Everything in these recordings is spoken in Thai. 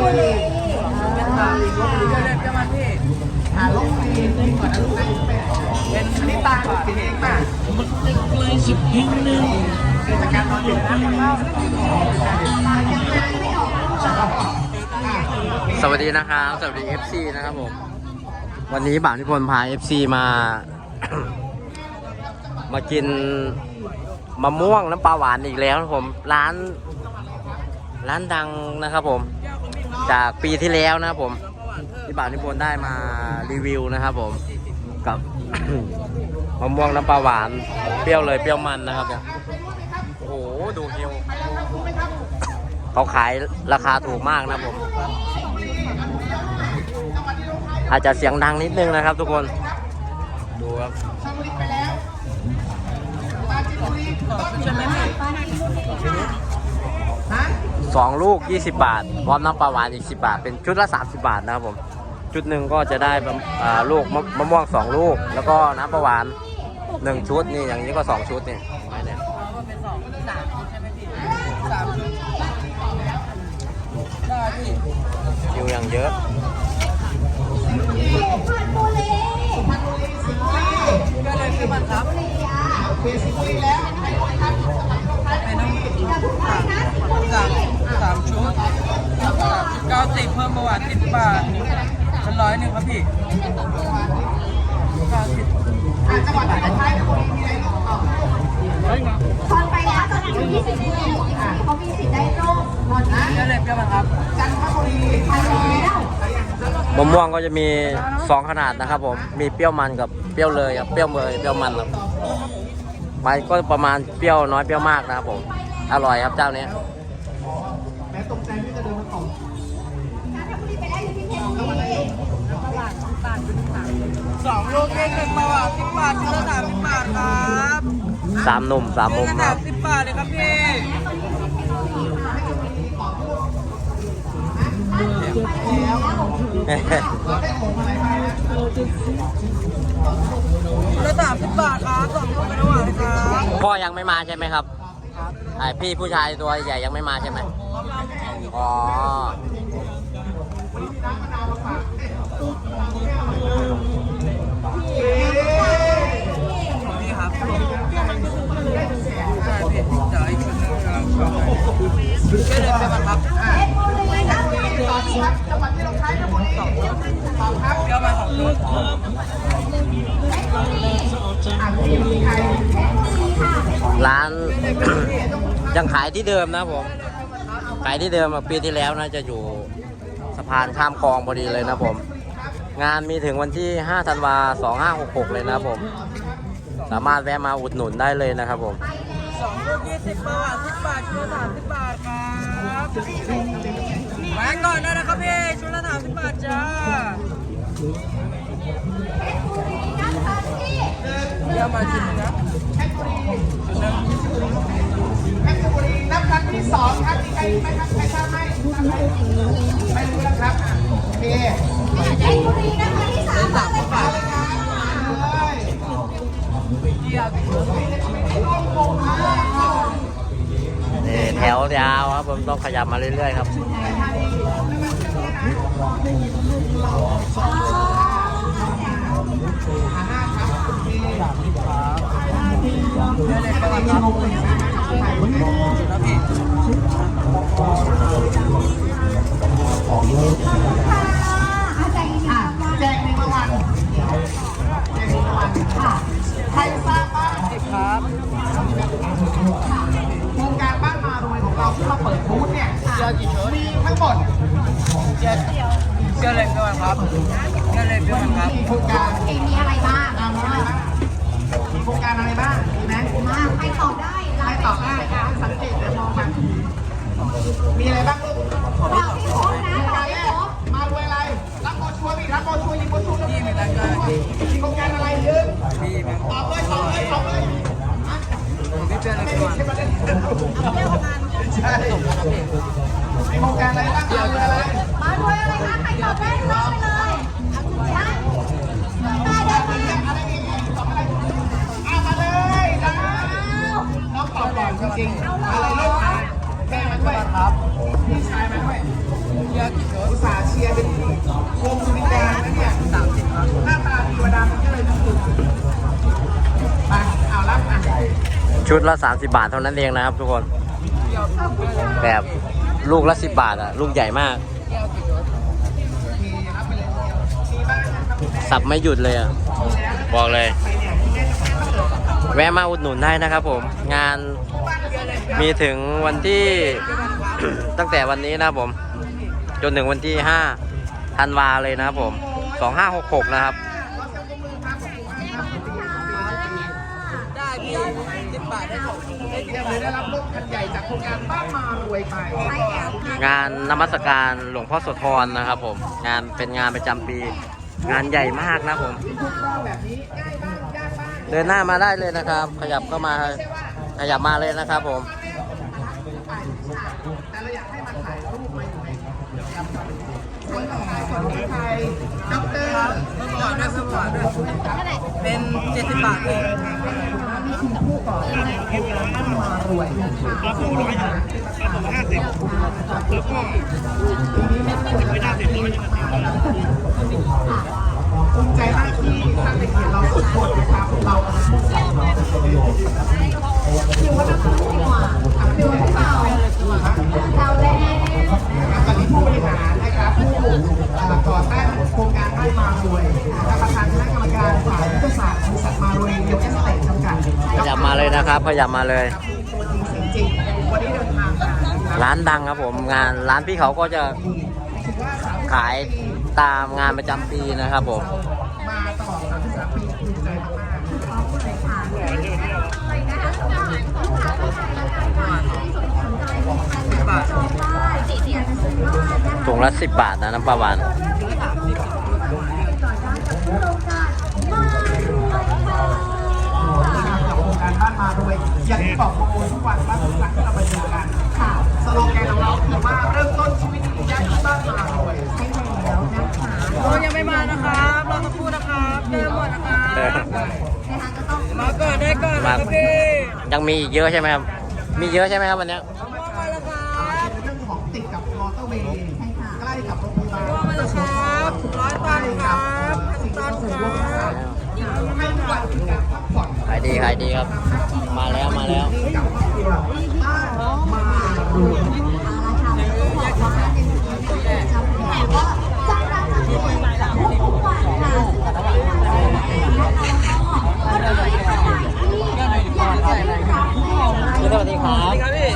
บุรีเป็นอ่าลบบุรีก็เลยประมาณที่อ่าลบบุรีก่อนนะลูกนะเป็นอันนี้ตากินเองป่ะกิจการนอนอยู่นะสวัสดีนะครับสวัสดี FC นะครับผม วันนี้บ่าวนิพนธ์พา FC มา มากินมะม่วงน้ำปลาหวานอีกแล้วนะครับผม ร้าน ร้านดังนะครับผม จากปีที่แล้วนะครับผมที่บ่าวนิพนธ์ได้มารีวิวนะครับผมกับมะม่วงน้ำปลาหวานเปรี้ยวเลยเปรี้ยวมันนะครับเนี่ยโอ้โหดูฮิวเขาขายราคาถูกมากนะผม อาจจะเสียงดังนิดนึงนะครับทุกคน ดูครับใช่ไหม สองลูก 20 บาทพร้อมน้ำปลาหวานอีก 10 บาท เป็นชุดละ 30 บาทนะครับผมชุดหนึ่งก็จะได้อ่าลูกมะมะม่วง 2 ลูก แล้วก็น้ำปลาหวาน 1 ชุดนี่อย่างนี้ก็ 2 ชุดนี่ไม่เนี่ยก็สองชุดนี่คิวอย่างเยอะก็เลยคือมันครับเป็นสามสามชุดเก้าสิบเพิ่มประวัติสิบบาทเป็นร้อยหนึ่งครับ พี่เก้าสิบตอนไปแล้วตอนอายุ20ปีเขามีสิทธิ์ได้โรคหมดนะก็เลยเปรี้ยวมันครับไปแล้วมะม่วงก็จะมี2ขนาดนะครับผม มีเปรี้ยวมันกับเปรี้ยวเลยครับ เปรี้ยวเลยเปรี้ยวมันครับมันก็ประมาณเปรี้ยวน้อยเปรี้ยวมากนะครับผม อร่อยครับเจ้านี้ สองลูกเองหนึ่งประวัติสิบบาทชุดละสามสิบบาทครับสามหนุ่มสามมุมชุดคละรัสาบมสิบบาทเลยครับพี่ชุดละสามสิบบาทครับสองลูกเป็นระหว่างเลยครับพ่อยังไม่มาใช่ไหมครับไอพี่ผู้ชายตัวใหญ่ยังไม่มาใช่ไหมอ๋อ ร้าน ยังขายที่เดิมนะผม ขายที่เดิมอะปีที่แล้วนะจะอยู่สะพานข้ามคลองพอดีเลยนะผม งานมีถึงวันที่ 5 ธันวา 2566 เลยนะผม สามารถแวะมาอุดหนุนได้เลยนะครับผมสองลูกยี่สิบบาทสิบบาทชุดละสามสิบบาทครับแวะก่อนได้นะครับพี่ชุดละสามสิบบาทจ้าเดี๋ยวมาชุดหนึงนะชุดหนึงเพชรบุรีนับครั้งที่สองครับมีใครไหมครับใครทราบไหมไม่รู้นะครับโอเคเพชรบุรีนะคะที่สาม นี่แถวยาวครับผมต้องขยับมาเรื่อยๆครับแล้วพี่อา ธเนี่ยเชื่อกี่ชุดมีทั้งหมดเชื่อเชื่อเลยเพื่อนครับเชื่อเลยเพื่อนครับโครงการเองมีอะไรบ้างอะมีอะไรบ้างมีโครงการอะไรบ้างมีไหมมาใครตอบได้ใครตอบได้ครับสังเกตเดี๋ยวมองมันมีอะไรบ้างลูกตอบที่ครบนะโครงตอการบแรที่กครบมารวยอะไรรับโบชัวร์มีรับโบชัวร์ยิงโบชัวร์พี่มีตังค์ได้พี่มีโครงการอะไรยืนพี่มีตอบเลยตอบเลยตอบเลยพี่เชื่อเลยเพื่อนใช่ มีโครงการอะไรบ้างเอาเลยอะไรมาด้วยอะไรคะใครตอบได้เล่าไปเลยนะมาเดินมาเอามาเลยนะน้องตอบก่อนจริงๆอะไรลูกแม่มาด้วยครับพี่ชายมาด้วยเชื่อกี่เชียร์เป็นวงสุริยานะเนี่ยสามสิบครับหน้าตาดีว่าดำก็เลยต้องถูกไปเอารับอะชุดละ 30 บาทเท่านั้นเองนะครับทุกคนแบบ ลูกละ10บาทอะลูกใหญ่มาก สับไม่หยุดเลยอะบอกเลย แวะมาอุดหนุนได้นะครับผม งานมีถึงวันที่ ตั้งแต่วันนี้นะครับผม จนถึงวันที่5ธันวาเลยนะครับผม2566นะครับได้พี่สิบบาทได้ของได้สิเดี๋บยวบาทได้รับรถคันใหญ่จากโครงการบ้านมารวยไป งานนมัสการหลวงพ่อโสธรนะครับผม งานเป็นงานประจำปี งานใหญ่มากนะผม เดินหน้ามาได้เลยนะครับ ขยับเข้ามาขยับมาเลยนะครับผมแต่เราอยากให้มันถ่ายรูปไว้อยู่ในคนต่อ ไปคนนี้ใครด็อกเตอร์เมื่อก่อนได้เมื่อก่อนด้วยเป็นเจ็ดสิบบาทเองมารวยภูมิใจมากที่ท่านได้เขียนเราสองคนนะครับเรามุ่งใส่เราคิวก็ต้องคิวดีกว่าคิวให้เบาเราแรกตอนนี้ผู้บริหารนะครับผู้ก่อตั้งโครงการบ้านมารวยประธานคณะกรรมการฝ่ายยุทธศาสตร์บริษัทมารวยเอสเตทจำกัดขยับ มาเลยนะครับ ขยับมาเลยตัวจริงเสียงจริงวันนี้เดินทางมานะครับร้านดังครับผมงานร้านพี่เขาก็จะขายตามงานประจำปีนะครับผมมาตลอด33ปีภูมิใจมากพร้อมเลยค่ะไปนะคะสำหรับลูกค้าท่านใดละกันค่ะที่สนใจในการจองได้ติดเตียนซื้อบ้านนะคะถุงละ10บาทนะน้ำปลาหวาน เริ่มที่จะติดต่อได้กับโครงการมารวยค่ะ ๆกับโครงการบ้านมารวย อย่างที่บอกโปรโมททุกวันบ้านทุกครั้งที่เราไปเจอกันค่ะสโลแกนของเราคือว่าเริ่มต้นชีวิตดีๆได้ที่บ้านมารวยใช่แล้วนะคะโอ้ยังไม่มานะครับรอสักครู่นะครับเดินหมดนะครับนะคะก็ต้องมาก่อนได้ก่อนนะครับพี่ยังมีอีกเยอะใช่ไหมครับมีเยอะใช่ไหมครับวันเนี้ยมะม่วงมาแล้วครับเรื่องของติดกับมอเตอร์เวย์ใช่ค่ะใกล้กับโรงพยาบาลมะม่วงมาแล้วครับร้อยตันครับพันตันครับให้ทุกวัน ดีขายดีครับ มาแล้วมาแล้วกับครอบครัวบ้านมารวยเอาละค่ะต้องบอกว่าในวันนี้เป็นประจำแต่ว่าจังร้านจะมีทุกวันค่ะซึ่งก็เป็นทางการนะคะแล้วก็วันนี้ค่ะที่อยากจะได้รับแม่สวัสดีครับครับพี่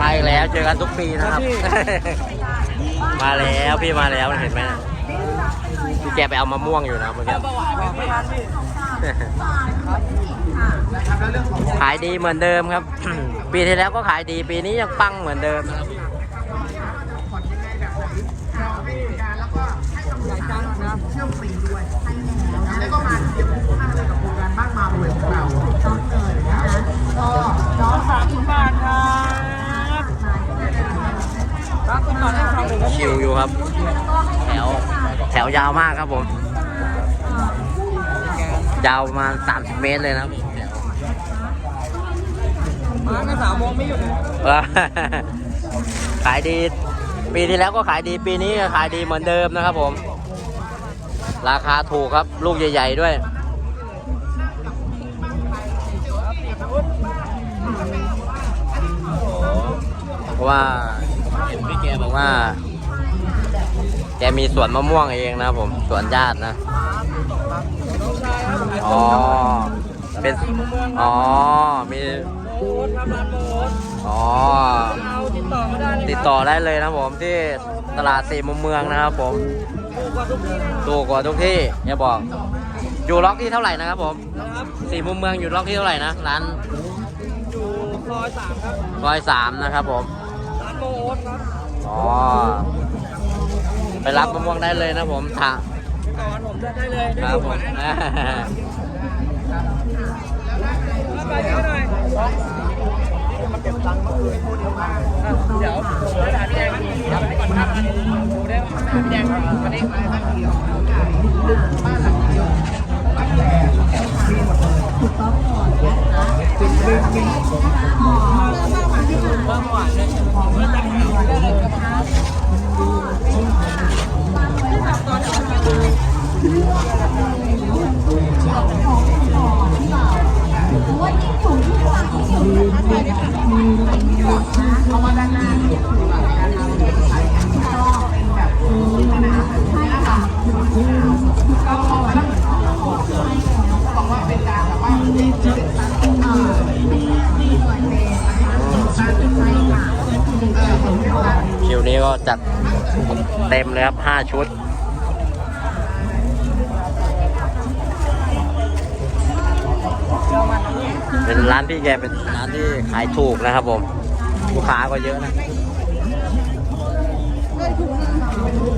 มาอีกแล้วเจอกันทุกปีนะครับ มาแล้วพี่มาแล้วเห็นไหมพี่ แกไปเอามะม่วงอยู่นะเมื่อกี้เบาหวานบอกไม่ทันพี่นะครับแล้วเรื่องของขายดีเหมือนเดิมครับ ปีที่แล้วก็ขายดีปีนี้ยังปังเหมือนเดิมนะครับผ่อนยังไงแบบไหนเราให้บริการแล้วก็ให้คำปรึกษานะเชื่อมฟรีด้วยแล้วก็มาเทียบคู่ค่าเลยกับโครงการบ้านมารวยของเราต้องเลยนะคะก็น้องสามสิบบาทครับมารับคุณก่อนได้ฟังหนึ่งครับชิวอยู่ครับ แถวยาวมากครับผม ยาวประมาณ30 เมตรเลยนะครับมาไม่สามโมงไม่หยุดเออขายดี ปีที่แล้วก็ขายดีปีนี้ก็ขายดีเหมือนเดิมนะครับผม ราคาถูกครับลูกใหญ่ ๆด้วยเพราะว่าเห็นพี่แกบอกว่า แกมีสวนมะม่วงเองนะครับผมสวนญาตินะน้องชายครับอ๋อเป็นอ๋อมีโอ๊ตทำร้านโอ๊ตอ๋อเอาติดต่อมาได้เลยติดต่อได้เลยนะครับผมที่ตลาดสี่มุมเมืองนะครับผมถูกกว่าทุกที่นะถูกกว่าทุกที่อย่าบอกอยู่ล็อกที่เท่าไหร่นะครับผมนะครับสี่มุมเมืองอยู่ล็อกที่เท่าไหร่นะร้านอยู่ซอยสามครับร้อยสามนะครับผมร้านโมโอ๊ตครับอ๋อไป รับมะม่วงได้เลยนะผมถาก่อนผมได้เลยคได้รับถูกผกมว่าแน่นอนรับไปเยอะหน่อยเดี๋ยวผมจะถามพี่แดงครับเดี๋ยวไปก่อนครับดูได้ว่าถามพี่แดงครับวันนี้บ้านหลังเดียวบ้านแหล่มีหมดเลยถูกต้องก่อนนะคะจริงจริงจริงนะคะอ๋อเริ่มมาหวานที่ค่ะเริ่มหวานเลยผมก็จะถามได้เลยครับ คิวนี้ก็จัดเต็มเลยครับห้าชุดเป็นร้านพี่แกเป็นร้านที่ขายถูกนะครับผมลูกค้าก็เยอะนะ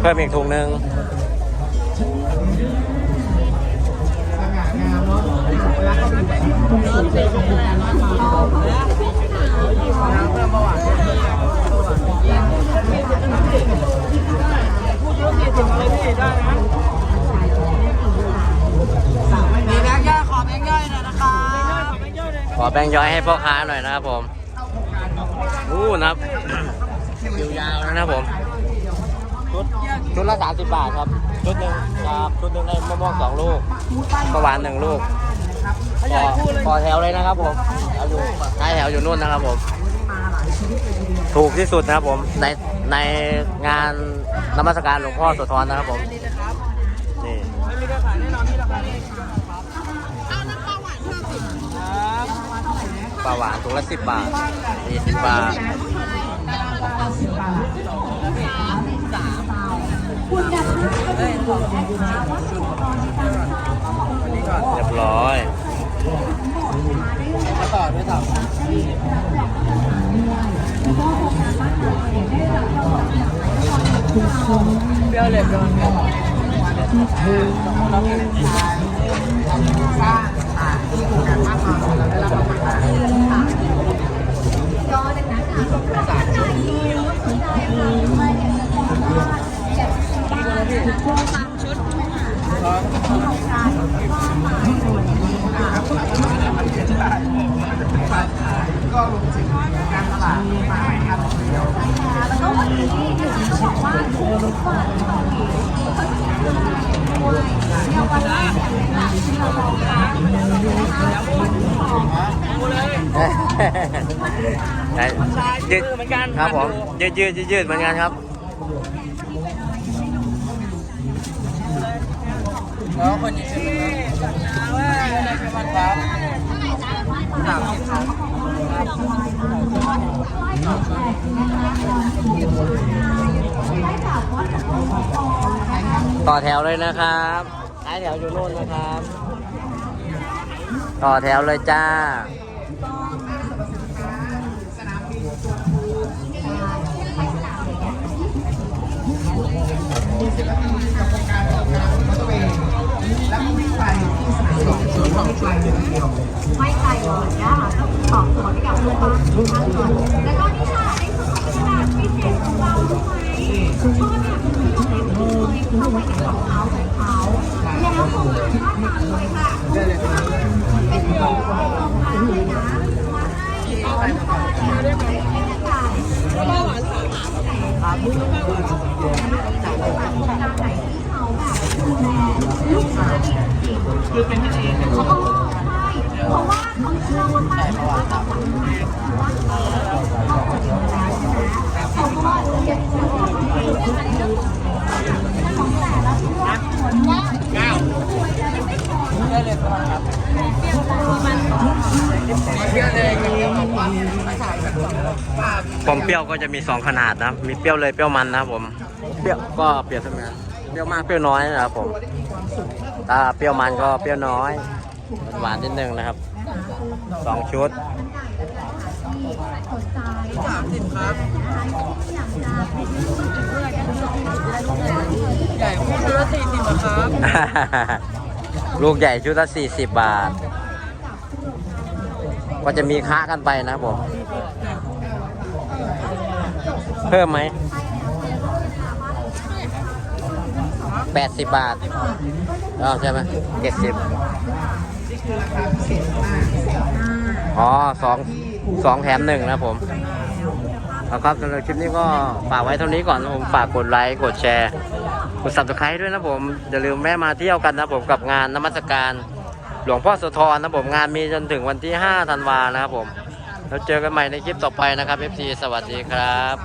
เพิ่มอีกถุงหนึ่งสง่มเนาะแล้วก็เป็นสุดเลยของการน้อยมาน้ำเพิ่มเบาหวานพูดเยอะสี่สิบเลยพี่ได้นะมีแบงค์ย่อยขอแบงค์ย่อยหน่อยนะคะแบงค์ย่อยเลย ขอ แบ่งย้อยให้พ่อค้าหน่อยนะครับผมอู้นะครับคิวยาวนะครับผมชุดชุดละสามสิบบาทครับชุดหนึ่งครับชุดหนึ่งได้มะม่วงสองลูกข้าวหวานหนึ่งลูกพอพอแถวเลยนะครับผมอาอยู่ท้ายแถวอยู่นู่นนะครับผม ถูกที่สุดนะครับผมในในงานนมัสการหลวงพ่อโสธรนะครับผมนี่ไม่มีราคาแน่นอนที่ราคาบ ป ลาหวานถุงละสิบบาทยี่สิบบาทคุณภาพก็ดีนะคะวัตถุอุปกรณ์ในการทำก็วันนี้ก่อนเรียบร้อยมาต่อด้วยต่อแล้วก็โครงการบ้านเราเนี่ยได้รับรางวัลจากนายกทุกคนเปรี้ยวเล็กโดนเปรี้ยวเราเป็นชาย สร้างอ่าที่โครงการมากมายเราได้รับรางวัลมาก็ดังนั้นค่ะสำหรับท่านใดที่สนใจค่ะมาอยากจะต่อยอดอยากจะซื้อบ้านนะคะตามชุดที่โครงการก็มาส่วนนี้ค่ะ ยยืดมือเหมือนกันครับผมยืดยืดยืดยืดเหมือนกันครับแล้วคนนี้ชื่อว่าอะไรเป็นวันครับสามสิบครับต่อแถวเลยนะครับท้ายแถวอยู่นู่นนะครับ ต่อแถวเลยจ้า แล้วก็วิ่ง ไปที่สารส่งไม่ไกลเดียวไม่ไกลเลยนะคะก็คือตอบโจทย์ให้กับลูกบ้านทุกท่านเลยแล้วก็นี่ค่ะในส่วนของกระดพิเศษของเราด้วยช่วงเนี่ยคือที่เราเล็กเลยเขาไปในรองเท้าของเขาแล้วพอมาท่าทางเลยค่ะเป็นรองเท้าเลยนะมาให้เราลูกบ้านเนี่ยได้ คือเบาหวานโครงการไหนที่เขาแบบดูแลลูกค้าดีจริงคือเป็นกันเองๆอ๋อใช่เพราะว่าเขาเชื่อมากๆเลยว่าเราสามารถว่าเออเขาคนดูแลใช่ไหมเขาก็เรียนรู้ในเรื่องของแต่ละช่วงส่วนว่าเก้าได้เลยครับ เปรี้ยวเลยกับว่าไม่ขายแบบว่าผมเปรี้ยวก็จะมีสองขนาดนะมีเปรี้ยวเลยเปรี้ยวมันนะครับผมเปรี้ยวก็เปรี้ยวเสมอเปรี้ยวมากเปรี้ยวน้อยนะครับผมถ้าเปรี้ยวมันก็เปรี้ยวน้อย หวานนิดนึงนะครับสองชุดสนใจสามสิบครับอยากจะเป็นลูกเพื่อนกันสองและลูกค้าที่ใหญ่คู่ชุดละสี่สิบครับ ลูกใหญ่ชุดละ40บาท ก็จะมีค้ากันไปนะผม เพิ่มไหม80บบาทอ๋อใช่ไหมเจ็ดสิบอ๋อสองสองแถมหนึ่งนะผมเอาครับสำหรับคลิปนี้ก็ฝากไว้เท่านี้ก่อนนะผมฝากกดไลค์กดแชร์ กด subscribe ด้วยนะผม อย่าลืมแวะมาเที่ยวกันนะผมกับงานนมัสการ หลวงพ่อโสธรนะผมงานมีจนถึงวันที่5ธันวานะครับผม แล้วเจอกันใหม่ในคลิปต่อไปนะครับ FC สวัสดีครับ